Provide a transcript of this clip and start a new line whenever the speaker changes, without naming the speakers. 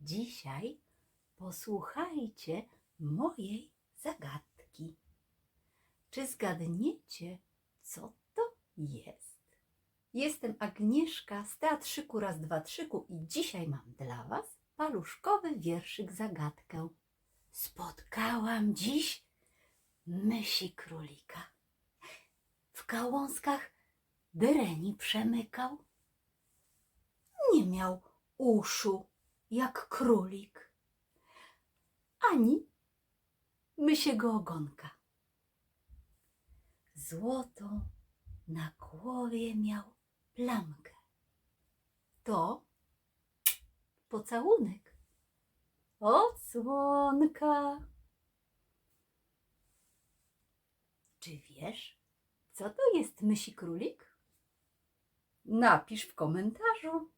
Dzisiaj posłuchajcie mojej zagadki. Czy zgadniecie, co to jest? Jestem Agnieszka z Teatrzyku Raz, Dwa, Trzyku i dzisiaj mam dla Was paluszkowy wierszyk zagadkę. Spotkałam dziś mysi królika. W gałązkach dyreni przemykał. Nie miał uszu jak królik, ani mysiego ogonka. Złotą na głowie miał plamkę. To pocałunek odsłonka. Czy wiesz, co to jest mysi królik? Napisz w komentarzu.